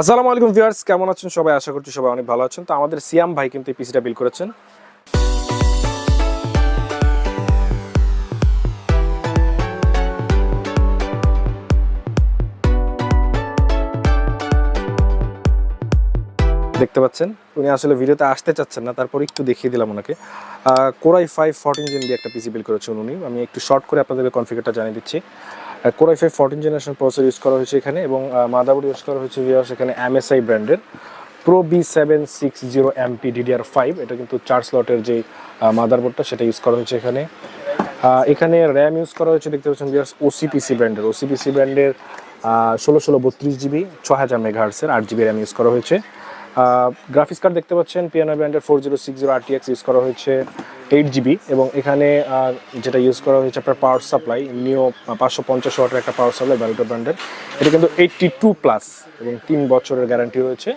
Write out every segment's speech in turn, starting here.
আসসালামু আলাইকুম ভিউয়ার্স, কেমন আছেন সবাই? আশা করছি সবাই অনেক ভালো আছেন। তো আমাদের সিয়াম ভাই কিন্তু এই পিসিটা বিল করেছেন। দেখতে পাচ্ছেন? উনি আসলে ভিডিওতে আসতে চাচ্ছেন না, তারপর একটু দেখিয়ে দিলাম ওনাকে। কোরাই ফাইভ ফোরটিন জেন একটা পিসি বিল করেছেন উনি। আমি একটু শর্ট করে আপনাদের কনফিগারটা জানিয়ে দিচ্ছি। Core i five fourteen generation processor use করা হয়েছে এখানে এবং মাদারবোর্ড ইউজ করা হয়েছে ভিউয়ার্স এখানে এমএসআই ব্র্যান্ডের pro B seven six zero MP DDR five এটা কিন্তু চার স্লটের যে মাদারবোর্ডটা সেটা ইউজ করা হয়েছে এখানে। এখানে র্যাম ইউজ করা হয়েছে, দেখতে পাচ্ছেন ভিউয়ার্স ওসিপিসি ব্র্যান্ডের ওসিপিসি ব্র্যান্ডের ষোলো ষোলো বত্রিশ জিবি ছ হাজার মেগাহার্সের আট জিবি র্যাম ইউজ করা হয়েছে। গ্রাফিক্স কার্ড দেখতে পাচ্ছেন পিয়ানো ব্র্যান্ডের four zero six zero RTX use করা হয়েছে এইট জিবি এবং এখানে যেটা ইউজ করা হয়েছে আপনার পাওয়ার সাপ্লাই নিও পাঁচশো পঞ্চাশ ওয়াটের একটা পাওয়ার সাপ্লাই ব্যারোটো ব্র্যান্ডের এটা কিন্তু এইটটি টু প্লাস এবং তিন বছরের গ্যারান্টি রয়েছে।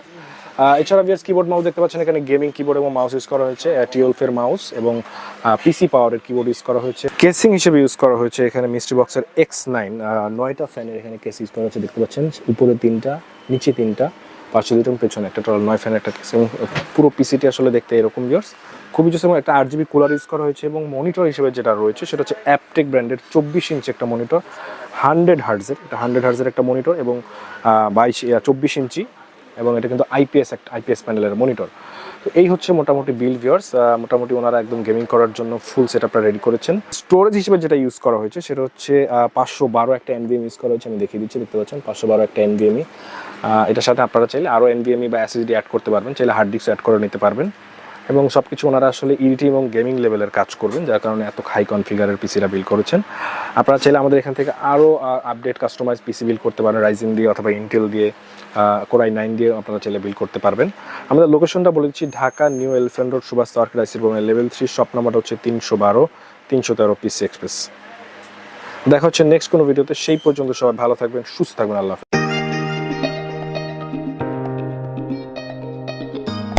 এছাড়া ভিএস কিবোর্ড মাউস দেখতে পাচ্ছেন, এখানে গেমিং কিবোর্ড এবং মাউস ইউজ করা হয়েছে টিওলফের মাউস এবং পিসি পাওয়ারের কিবোর্ড ইউজ করা হয়েছে। কেসিং হিসেবে ইউজ করা হয়েছে এখানে মিস্ট্রি বক্সের এক্স নাইন নয়টা ফ্যানের এখানে কেস ইউজ করা হয়েছে, দেখতে পাচ্ছেন, উপরে তিনটা, নিচে তিনটা। পাশে লিটার পেছনে, একটা ট্রল নয় ফ্যান একটা কেস পুরো পিসিটি আসলে দেখতে এরকম ইয়ার্স খুবই জোস এবং একটা আট জিবি কুলার ইউজ করা হয়েছে এবং মনিটর হিসেবে যেটা রয়েছে, সেটা হচ্ছে অ্যাপটেক ব্র্যান্ডের চব্বিশ ইঞ্চি একটা মনিটর হান্ড্রেড হার্জের এটা হান্ড্রেড হার্জের একটা মনিটর এবং বাইশ, চব্বিশ ইঞ্চি এবং এটা কিন্তু আইপিএস একটা আইপিএস প্যানেলের মনিটর তো এই হচ্ছে মোটামুটি বিল ভিউয়ার্স মোটামুটি ওনারা একদম গেমিং করার জন্য ফুল সেট আপটা রেডি করেছেন। স্টোরেজ হিসেবে যেটা ইউজ করা হয়েছে, সেটা হচ্ছে পাঁচশো বারো একটা এনভিএম ইউজ করা হয়েছে, আমি দেখিয়ে দিচ্ছি, দেখতে পাচ্ছেন, পাঁচশো বারো একটা এনভিএমই এটার সাথে আপনারা চাইলে আরও এনভিএমই বা এসএসডি অ্যাড করতে পারবেন, চাইলে হার্ড ডিস্ক অ্যাড করে নিতে পারবেন। এবং সব কিছু ওনারা আসলে ইডিটি এবং গেমিং লেভেলের কাজ করবেন, যার কারণে এত হাই কনফিগারের পিসিরা বিল করেছেন। আপনারা চাইলে আমাদের এখান থেকে আরও আপডেট কাস্টমাইজ পিসি বিল করতে পারেন রাইজিং দিয়ে অথবা ইন্টেল দিয়ে কোরাই নাইন দিয়ে আপনারা চাইলে বিল করতে পারবেন। আমাদের লোকেশনটা বলে দিচ্ছি, Dhaka New Elephant Road Subhash circuit আইসির লেভেল থ্রি শপ নাম্বারটা হচ্ছে তিনশো বারো, তিনশো তেরো পিসি এক্সপ্রেস দেখা হচ্ছে নেক্সট কোনো ভিডিওতে সেই পর্যন্ত সবাই ভালো থাকবেন, সুস্থ থাকবেন, আল্লাহ।